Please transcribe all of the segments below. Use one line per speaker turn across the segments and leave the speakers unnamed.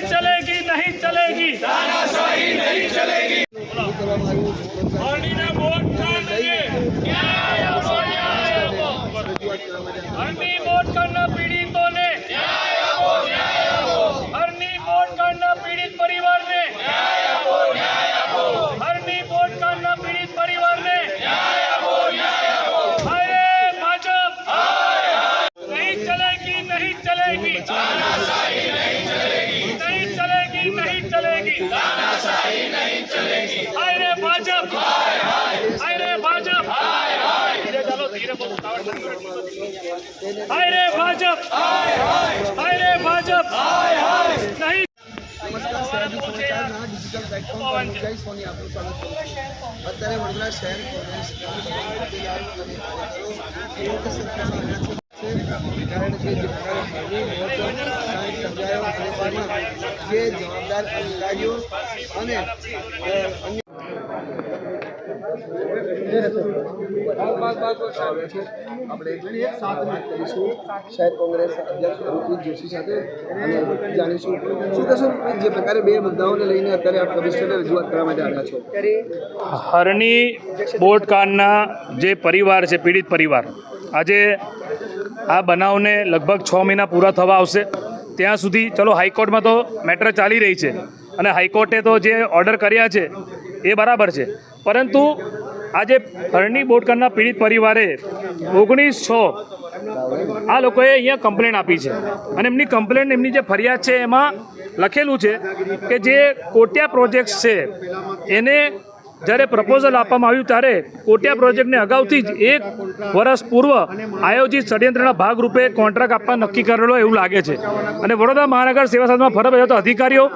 नहीं चलेगी नहीं चलेगी तानाशाही नहीं चलेगी पानी ने वोट डाल दिए क्या है আইরে ভাজপ হায় হায় আইরে ভাজপ হায় হায় ধীরে চলো ধীরে বলো টাওয়ার বন্ধ করে আইরে ভাজপ হায় হায় আইরে ভাজপ হায় হায় नहीं
ડિજિટલ પ્લેટફોર્મ જય સોની આપનું સ્વાગત કરું અત્યારે વડોદરા શહેર કોંગ્રેસ કાર્યકરો છે. કારણ કે જે સમજાયો જે જવાબદાર અધિકારીઓ અને અન્ય આપણે વાત કરીશું. શહેર કોંગ્રેસ અધ્યક્ષ અમિત જોશી સાથે અને જાણીશું શું કહેશો જે પ્રકારે બે મુદ્દાઓને લઈને અત્યારે આપ કમિશનરને રજૂઆત કરવા માટે આવ્યા છો.
હરણી બોટકારના જે પરિવાર છે પીડિત પરિવાર આજે આ બનાવને લગભગ છ મહિના પૂરા થવા આવશે. ત્યાં સુધી ચલો હાઈકોર્ટમાં તો મેટર ચાલી રહી છે અને હાઈકોર્ટે તો જે ઓર્ડર કર્યા છે એ બરાબર છે. પરંતુ આજે હરણી બોટકરના પીડિત પરિવારે ઓગણીસ છ આ લોકોએ અહીંયા કમ્પ્લેન આપી છે. અને એમની કમ્પ્લેન એમની જે ફરિયાદ છે એમાં લખેલું છે કે જે કોટિયા પ્રોજેક્ટ્સ છે એને જ્યારે પ્રપોઝલ આપવામાં આવ્યું ત્યારે કોટિયા પ્રોજેક્ટને અગાઉથી જ એક વર્ષ પૂર્વ આયોજિત ષડયંત્રના ભાગરૂપે કોન્ટ્રાક્ટ આપવા નક્કી કરેલો એવું લાગે છે. અને વડોદરા મહાનગર સેવા સદનમાં ફરજ બજાવતા અધિકારીઓ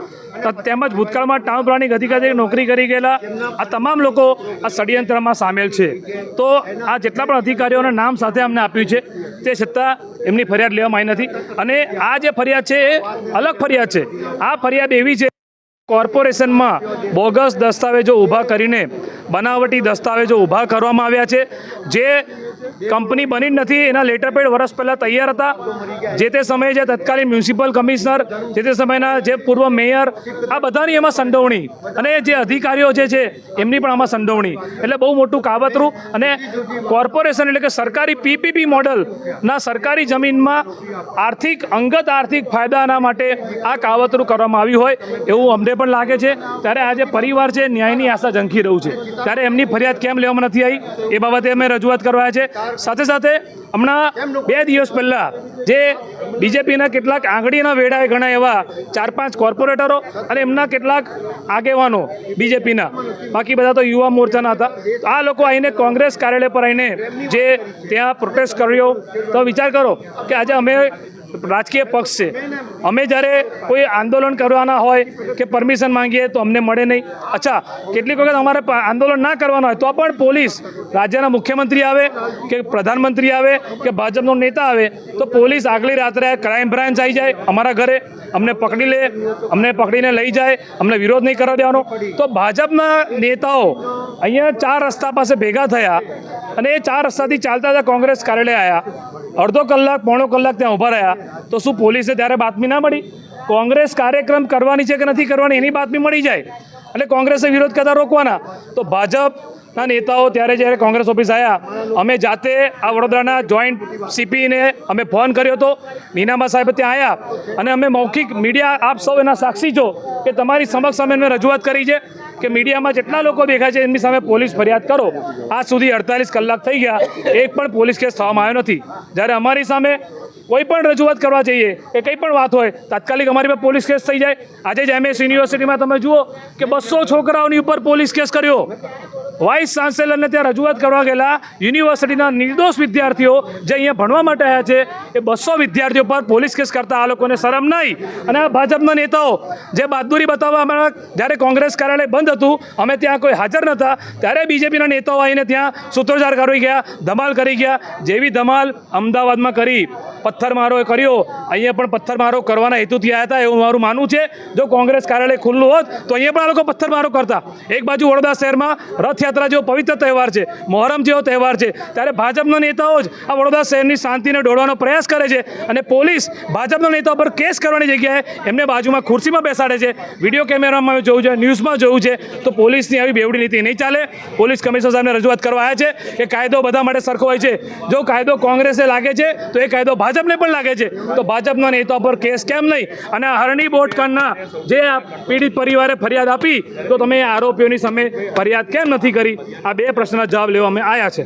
તેમજ ભૂતકાળમાં ટાઉન પ્લાનિંગ અધિકારી નોકરી કરી ગયેલા આ તમામ લોકો આ ષડયંત્રમાં સામેલ છે. તો આ જેટલા પણ અધિકારીઓના નામ સાથે અમને આપ્યું છે, તે છતાં એમની ફરિયાદ લેવામાં આવી નથી. અને આ જે ફરિયાદ છે એ અલગ ફરિયાદ છે. આ ફરિયાદ એવી છે કોર્પોરેશનમાં બોગસ દસ્તાવેજો ઊભા કરીને, બનાવટી દસ્તાવેજો ઊભા કરવામાં આવ્યા છે. જે કંપની બની જ નથી, એના લેટર પેડ વર્ષ પહેલાં તૈયાર હતા. જે તે સમયે જે તત્કાલીન મ્યુનિસિપલ કમિશનર, જે તે સમયના જે પૂર્વ મેયર, આ બધાની એમાં સંડોવણી. અને જે અધિકારીઓ જે છે, એમની પણ આમાં સંડોવણી. એટલે બહુ મોટું કાવતરું. અને કોર્પોરેશન એટલે કે સરકારી પીપીપી મોડલના સરકારી જમીનમાં આર્થિક અંગત આર્થિક ફાયદાના માટે આ કાવતરું કરવામાં આવ્યું હોય એવું અમને પણ લાગે છે, ત્યારે આજે પરિવાર છે, ન્યાયની આશા ઝંખી રહ્યું છે. ત્યારે એમની ફરિયાદ કેમ લેવામાં નથી આવી, એ બાબતે અમે રજૂઆત કરવા છે. સાથે સાથે હમણાં બે દિવસ પહેલાં જે બીજેપીના કેટલાક આંગળીના વેડાએ ઘણા એવા ચાર પાંચ કોર્પોરેટરો અને એમના કેટલાક આગેવાનો બીજેપીના, બાકી બધા તો યુવા મોરચાના હતા. આ લોકો આવીને કોંગ્રેસ કાર્યાલય પર આવીને જે ત્યાં પ્રોટેસ્ટ કર્યો, તો વિચાર કરો કે આજે અમે રાજકીય પક્ષ છે. અમે જ્યારે કોઈ આંદોલન કરવાના હોય કે પરમિશન માંગીએ તો અમને મળે નહીં. અચ્છા, કેટલીક વખત અમારે આંદોલન ના કરવાના હોય તો પણ પોલીસ રાજ્યના મુખ્યમંત્રી આવે કે પ્રધાનમંત્રી આવે કે ભાજપનો નેતા આવે તો પોલીસ આગલી રાત્રે ક્રાઇમ બ્રાન્ચ આવી જાય અમારા ઘરે, અમને પકડી લે, અમને પકડીને લઈ જાય, અમને વિરોધ નહીં કરવા દેવાનો. તો ભાજપના નેતાઓ અહીંયા ચાર રસ્તા પાસે ભેગા થયા અને એ ચાર રસ્તાથી ચાલતા હતા કોંગ્રેસ કાર્યાલય આવ્યા અડધો કલાક, પોણો કલાક ત્યાં ઊભા રહ્યા. તો શું પોલીસે ત્યારે બાતમી ના મળી? કોંગ્રેસ કાર્યક્રમ કરવાની છે કે નથી કરવાની એની બાતમી મળી જાય? એટલે કોંગ્રેસે વિરોધ કરતા રોકવાના. તો ભાજપના નેતાઓ ત્યારે જ્યારે કોંગ્રેસ ઓફિસ આવ્યા અમે જાતે આ વડોદરાના જોઈન્ટ સીપીને અમે ફોન કર્યો હતો. નીનામા સાહેબ ત્યાં આવ્યા અને અમે મૌખિક મીડિયા, આપ સૌ એના સાક્ષી છો કે તમારી સમક્ષ અમે એમને રજૂઆત કરી છે કે મીડિયામાં જેટલા લોકો દેખાય છે એમની સામે પોલીસ ફરિયાદ કરો. આજ સુધી અડતાલીસ કલાક થઈ ગયા, એક પણ પોલીસ કેસ થવામાં આવ્યો નથી. જ્યારે અમારી સામે કોઈ પણ રજૂઆત કરવા જઈએ, કે કંઈ પણ વાત હોય, તાત્કાલિક અમારી પર પોલીસ કેસ થઈ જાય. આજે જ એમએસ યુનિવર્સિટીમાં તમે જુઓ કે બસો છોકરાઓની ઉપર પોલીસ કેસ કર્યો. વાઇસ ચાન્સેલરને ત્યાં રજૂઆત કરવા ગયેલા યુનિવર્સિટીના નિર્દોષ વિદ્યાર્થીઓ જે અહીંયા ભણવા માટે આવ્યા છે, એ બસો વિદ્યાર્થીઓ પર પોલીસ કેસ કરતા આ લોકોને શરમ નહીં. અને આ ભાજપના નેતાઓ જે બહાદુરી બતાવવા અમારા જ્યારે કોંગ્રેસ કાર્યાલય બંધ હતું, અમે ત્યાં કોઈ હાજર નહોતા, ત્યારે બીજેપીના નેતાઓ આવીને ત્યાં સૂત્રોચ્ચાર કરી ગયા, ધમાલ કરી ગયા. જેવી ધમાલ અમદાવાદમાં કરી, પથ્થરમારો કર્યો. અહીંયા પણ પથ્થરમારો કરવાના હેતુથી આવ્યા હતા એવું મારું માનવું છે. જો કોંગ્રેસ કાર્યાલય ખુલ્લું હોત, તો અહીંયા પણ આ લોકો પથ્થરમારો કરતા. એક બાજુ વડોદરા શહેરમાં રથયાત્રા જેવો પવિત્ર તહેવાર છે, મોહરમ જેવો તહેવાર છે, ત્યારે ભાજપના નેતાઓ જ આ વડોદરા શહેરની શાંતિને ડોળવાનો પ્રયાસ કરે છે અને પોલીસ ભાજપના નેતાઓ પર કેસ કરવાની જગ્યાએ એમને બાજુમાં ખુરશીમાં બેસાડે છે. વીડિયો કેમેરામાં જોવું છે, ન્યૂઝમાં જોયું છે, તો પોલીસની આવી બેવડી નીતિ નહીં ચાલે. પોલીસ કમિશનર સાહેબને રજૂઆત કરવા આવ્યા છે કે કાયદો બધા માટે સરખો હોય છે. જો કાયદો કોંગ્રેસે લાગે છે, તો એ કાયદો ભાજપને પણ લાગે છે. તો ભાજપના નેતાઓ પર કેસ કેમ નહીં? અને હરણી બોટકરના જે પીડિત પરિવારે ફરિયાદ આપી, તો તમે આરોપીઓની સામે ફરિયાદ કેમ નથી કરી? આ બે પ્રશ્નના જવાબ લેવા અમે આવ્યા છે.